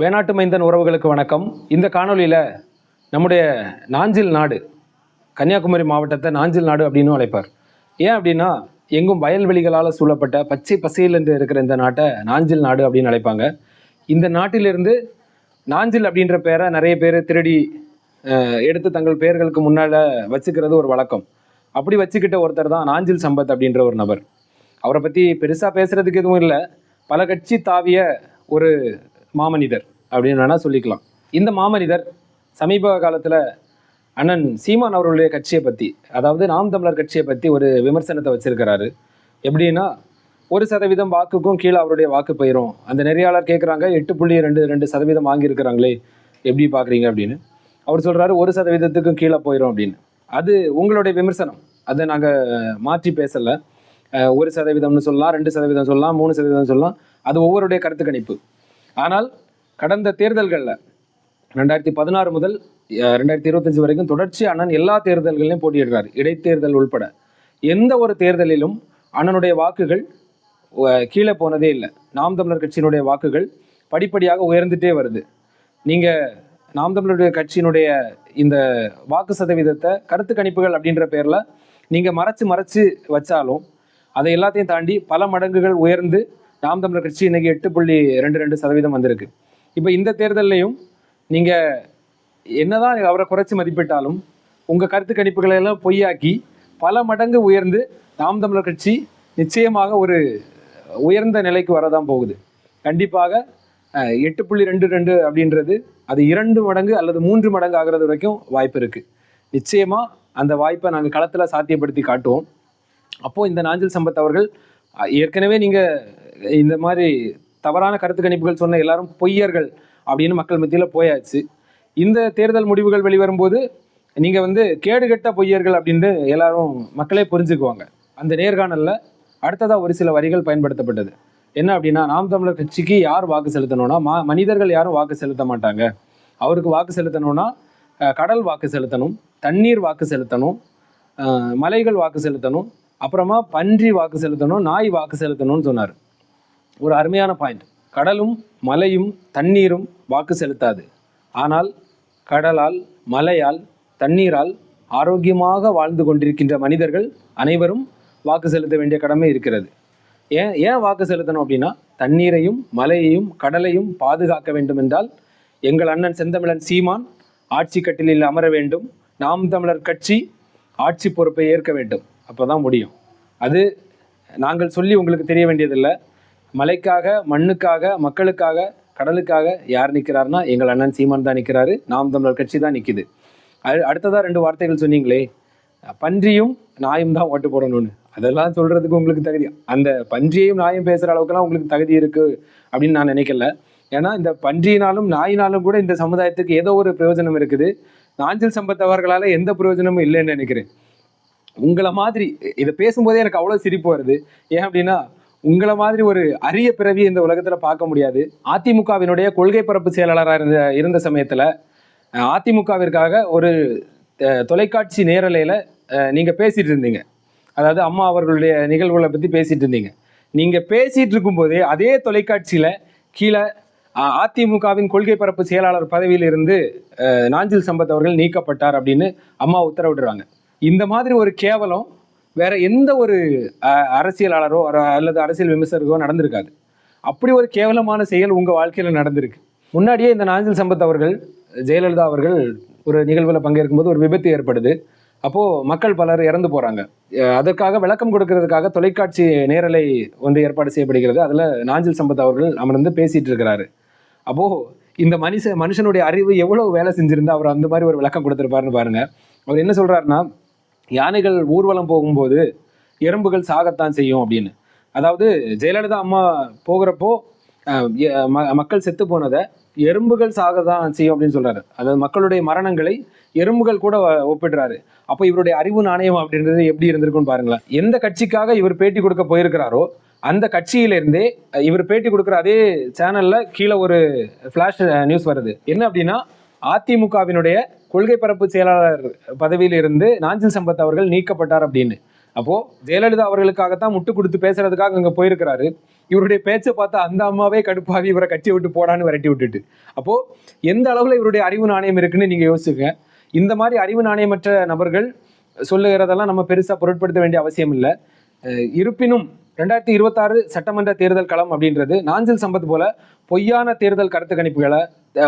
வேணாட்டு மைந்தன் உறவுகளுக்கு வணக்கம். இந்த காணொளியில் நம்முடைய நாஞ்சில் நாடு கன்னியாகுமரி மாவட்டத்தை நாஞ்சில் நாடு அப்படின்னு அழைப்பார். ஏன் அப்படின்னா எங்கும் வயல்வெளிகளால் சூழப்பட்ட பச்சை பசையில் என்று இருக்கிற இந்த நாட்டை நாஞ்சில் நாடு அப்படின்னு அழைப்பாங்க. இந்த நாட்டிலிருந்து நாஞ்சில் அப்படின்ற பேரை நிறைய பேர் திருடி எடுத்து தங்கள் பெயர்களுக்கு முன்னால் வச்சுக்கிறது ஒரு வழக்கம். அப்படி வச்சுக்கிட்ட ஒருத்தர் தான் நாஞ்சில் சம்பத் அப்படின்ற ஒரு நபர். அவரை பற்றி பெருசாக பேசுகிறதுக்கு எதுவும் இல்லை. பல கட்சி தாவிய ஒரு மாமனிதர் அப்படின்னு வேணால் சொல்லிக்கலாம். இந்த மாமனிதர் சமீப காலத்தில் அண்ணன் சீமான் அவர்களுடைய கட்சியை பற்றி அதாவது நாம் தமிழர் கட்சியை பற்றி ஒரு விமர்சனத்தை வச்சிருக்கிறாரு. எப்படின்னா ஒரு சதவீதம் வாக்குக்கும் கீழே அவருடைய வாக்கு போயிடும் அந்த நெறியாளர் கேட்குறாங்க எட்டு புள்ளி ரெண்டு ரெண்டு சதவீதம் வாங்கியிருக்கிறாங்களே எப்படி பார்க்குறீங்க அப்படின்னு. அவர் சொல்கிறாரு ஒரு சதவீதத்துக்கும் கீழே போயிடும் அப்படின்னு. அது உங்களுடைய விமர்சனம். அதை நாங்கள் மாற்றி பேசலை. ஒரு சதவீதம்னு சொல்லலாம் ரெண்டு சதவீதம் சொல்லலாம் மூணு சதவீதம் சொல்லலாம். அது ஒவ்வொருடைய கருத்து கணிப்பு. ஆனால் கடந்த தேர்தல்களில் ரெண்டாயிரத்தி பதினாறு முதல் ரெண்டாயிரத்தி இருபத்தஞ்சு வரைக்கும் தொடர்ச்சி அண்ணன் எல்லா தேர்தல்களையும் போட்டியிடுறார் இடைத்தேர்தல் உள்பட. எந்த ஒரு தேர்தலிலும் அண்ணனுடைய வாக்குகள் கீழே போனதே இல்லை. நாம் தமிழர் கட்சியினுடைய வாக்குகள் படிப்படியாக உயர்ந்துட்டே வருது. நீங்கள் நாம் தமிழருடைய கட்சியினுடைய இந்த வாக்கு சதவீதத்தை கருத்து கணிப்புகள் அப்படின்ற பேரில் நீங்கள் மறைச்சு மறைச்சு வச்சாலும் அதை எல்லாத்தையும் தாண்டி பல மடங்குகள் உயர்ந்து நாம் தமிழர் கட்சி இன்னைக்கு எட்டு புள்ளி ரெண்டு ரெண்டு சதவீதம் வந்திருக்கு. இப்போ இந்த தேர்தல்லையும் நீங்கள் என்னதான் அவரை குறைச்சி மதிப்பிட்டாலும் உங்கள் கருத்து கணிப்புகளை எல்லாம் பொய்யாக்கி பல மடங்கு உயர்ந்து நாம் தமிழர் கட்சி நிச்சயமாக ஒரு உயர்ந்த நிலைக்கு வரதான் போகுது. கண்டிப்பாக எட்டு புள்ளி ரெண்டு ரெண்டு அப்படின்றது அது இரண்டு மடங்கு அல்லது மூன்று மடங்கு ஆகிறது வரைக்கும் வாய்ப்பு இருக்குது நிச்சயமாக அந்த வாய்ப்பை நாங்கள் களத்தில் சாத்தியப்படுத்தி காட்டுவோம். அப்போது இந்த நாஞ்சில் சம்பத் அவர்கள் ஏற்கனவே நீங்கள் இந்த மாதிரி தவறான கருத்து கணிப்புகள் சொன்ன எல்லாரும் பொய்யர்கள் அப்படின்னு மக்கள் மத்தியில் போயாச்சு. இந்த தேர்தல் முடிவுகள் வெளிவரும்போது நீங்கள் வந்து கேடுகெட்ட பொய்யர்கள் அப்படின்ட்டு எல்லாரும் மக்களே புரிஞ்சுக்குவாங்க. அந்த நேர்காணலில் அடுத்ததாக ஒரு சில வரிகள் பயன்படுத்தப்பட்டது. என்ன அப்படின்னா நாம் தமிழர் கட்சிக்கு யார் வாக்கு செலுத்தணும்னா மா மனிதர்கள் யாரும் வாக்கு செலுத்த மாட்டாங்க. அவருக்கு வாக்கு செலுத்தணும்னா கடல் வாக்கு செலுத்தணும் தண்ணீர் வாக்கு செலுத்தணும் மலைகள் வாக்கு செலுத்தணும் அப்புறமா பன்றி வாக்கு செலுத்தணும் நாய் வாக்கு செலுத்தணும்னு சொன்னார். ஒரு அருமையான பாயிண்ட் கடலும் மலையும் தண்ணீரும் வாக்கு செலுத்தாது. ஆனால் கடலால் மலையால் தண்ணீரால் ஆரோக்கியமாக வாழ்ந்து கொண்டிருக்கின்ற மனிதர்கள் அனைவரும் வாக்கு செலுத்த வேண்டிய கடமை இருக்கிறது. ஏன் ஏன் வாக்கு செலுத்தணும் அப்படின்னா தண்ணீரையும் மலையையும் கடலையும் பாதுகாக்க வேண்டும் என்றால் எங்கள் அண்ணன் செந்தமிழன் சீமான் ஆட்சி கட்டிலில் அமர வேண்டும். நாம் தமிழர் கட்சி ஆட்சி பொறுப்பை ஏற்க வேண்டும். அப்போ தான் முடியும். அது நாங்கள் சொல்லி உங்களுக்கு தெரிய வேண்டியதில்லை. மலைக்காக மண்ணுக்காக மக்களுக்காக கடலுக்காக யார் நிற்கிறாருன்னா எங்கள் அண்ணன் சீமான் தான் நிற்கிறாரு நாம் தமிழர் கட்சி தான் நிற்கிது. அது அடுத்ததாக ரெண்டு வார்த்தைகள் சொன்னீங்களே பன்றியும் நாயும் தான் ஓட்டு போடணும்னு. அதெல்லாம் சொல்கிறதுக்கு உங்களுக்கு தகுதி அந்த பன்றியையும் நாயும் பேசுகிற அளவுக்குலாம் உங்களுக்கு தகுதி இருக்குது அப்படின்னு நான் நினைக்கல. ஏன்னா இந்த பன்றியினாலும் நாயினாலும் கூட இந்த சமுதாயத்துக்கு ஏதோ ஒரு பிரயோஜனம் இருக்குது. நாஞ்சில் சம்பத் அவர்களால் எந்த பிரயோஜனமும் இல்லைன்னு நினைக்கிறேன். உங்களை மாதிரி இதை பேசும்போதே எனக்கு அவ்வளோ சிரிப்பு வருது. ஏன் அப்படின்னா உங்களை மாதிரி ஒரு அரிய பிறவி இந்த உலகத்தில் பார்க்க முடியாது. அதிமுகவினுடைய கொள்கை பரப்பு செயலாளராக இருந்த இருந்த சமயத்தில் அதிமுகவிற்காக ஒரு தொலைக்காட்சி நேரலையில் நீங்கள் பேசிட்டு இருந்தீங்க. அதாவது அம்மா அவர்களுடைய நிகழ்வுகளை பற்றி பேசிட்டு இருந்தீங்க. நீங்கள் பேசிட்டு இருக்கும்போதே அதே தொலைக்காட்சியில் கீழே அதிமுகவின் கொள்கை பரப்பு செயலாளர் பதவியில் இருந்து நாஞ்சில் சம்பத் அவர்கள் நீக்கப்பட்டார் அப்படின்னு அம்மா உத்தரவிடுறாங்க. இந்த மாதிரி ஒரு கேவலம் வேற எந்த ஒரு அரசியலாளரோ அல்லது அரசியல் விமர்சகரோ நடந்திருக்காது. அப்படி ஒரு கேவலமான செயல் உங்க வாழ்க்கையில நடந்திருக்கு. முன்னாடியே இந்த நாஞ்சில் சம்பத் அவர்கள் ஜெயலலிதா அவர்கள் ஒரு நிகழ்வில் பங்கேற்கும்போது ஒரு விபத்து ஏற்படுது. அப்போ மக்கள் பலர் இறந்து போறாங்க. அதற்காக விளக்கம் கொடுக்கறதுக்காக தொலைக்காட்சி நேரலை ஒன்று ஏற்பாடு செய்யப்படுகிறது. அதுல நாஞ்சில் சம்பத் அவர்கள் அமர்ந்து பேசிட்டு இருக்கிறாரு. அப்போ இந்த மனுஷ மனுஷனுடைய அறிவு எவ்வளவு வேலை செஞ்சிருந்தா அவர் அந்த மாதிரி ஒரு விளக்கம் கொடுத்துருப்பாருன்னு பாருங்க. அவர் என்ன சொல்றாருன்னா யானைகள் ஊர்வலம் போகும்போது எறும்புகள் சாகத்தான் செய்யும் அப்படின்னு. அதாவது ஜெயலலிதா அம்மா போகிறப்போ மக்கள் செத்து போனதை எறும்புகள் சாக தான் செய்யும் அப்படின்னு சொல்றாரு. அதாவது மக்களுடைய மரணங்களை எறும்புகள் கூட ஒப்பிடுறாரு. அப்போ இவருடைய அறிவு நாணயம் அப்படின்றது எப்படி இருந்திருக்கும்னு பாருங்களேன். எந்த கட்சிக்காக இவர் பேட்டி கொடுக்க போயிருக்கிறாரோ அந்த கட்சியிலிருந்தே இவர் பேட்டி கொடுக்குற அதே சேனல்ல கீழே ஒரு ஃபிளாஷ் நியூஸ் வருது. என்ன அப்படின்னா அதிமுகவினுடைய கொள்கை பரப்பு செயலாளர் பதவியில் இருந்து நாஞ்சில் சம்பத் அவர்கள் நீக்கப்பட்டார் அப்படின்னு. அப்போ ஜெயலலிதா அவர்களுக்காகத்தான் முட்டு கொடுத்து பேசுறதுக்காக அங்க போயிருக்கிறாரு. இவருடைய பேச்சை பார்த்து அந்த அம்மாவே கடுப்பாகி இவரை கட்டி விட்டு போடான்னு விரட்டி விட்டுட்டு. அப்போ எந்த அளவுல இவருடைய அறிவு நாணயம் இருக்குன்னு நீங்க யோசிச்சுங்க இந்த மாதிரி அறிவு நாணயமற்ற நபர்கள் சொல்லுகிறதெல்லாம் நம்ம பெருசா பொருட்படுத்த வேண்டிய அவசியம் இல்லை. இருப்பினும் ரெண்டாயிரத்தி இருபத்தாறு சட்டமன்ற தேர்தல் களம் அப்படின்றது நாஞ்சில் சம்பத் போல பொய்யான தேர்தல் கருத்து கணிப்புகளை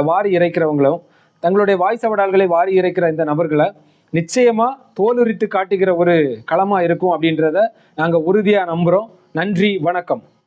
வாரி இறைக்கிறவங்களும் தங்களுடைய வாய் சவடால்களை வாரி இறைக்கிற இந்த நபர்களை நிச்சயமா தோலுரித்து காட்டுகிற ஒரு களமா இருக்கும் அப்படின்றத நாங்க உறுதியா நம்புறோம். நன்றி வணக்கம்.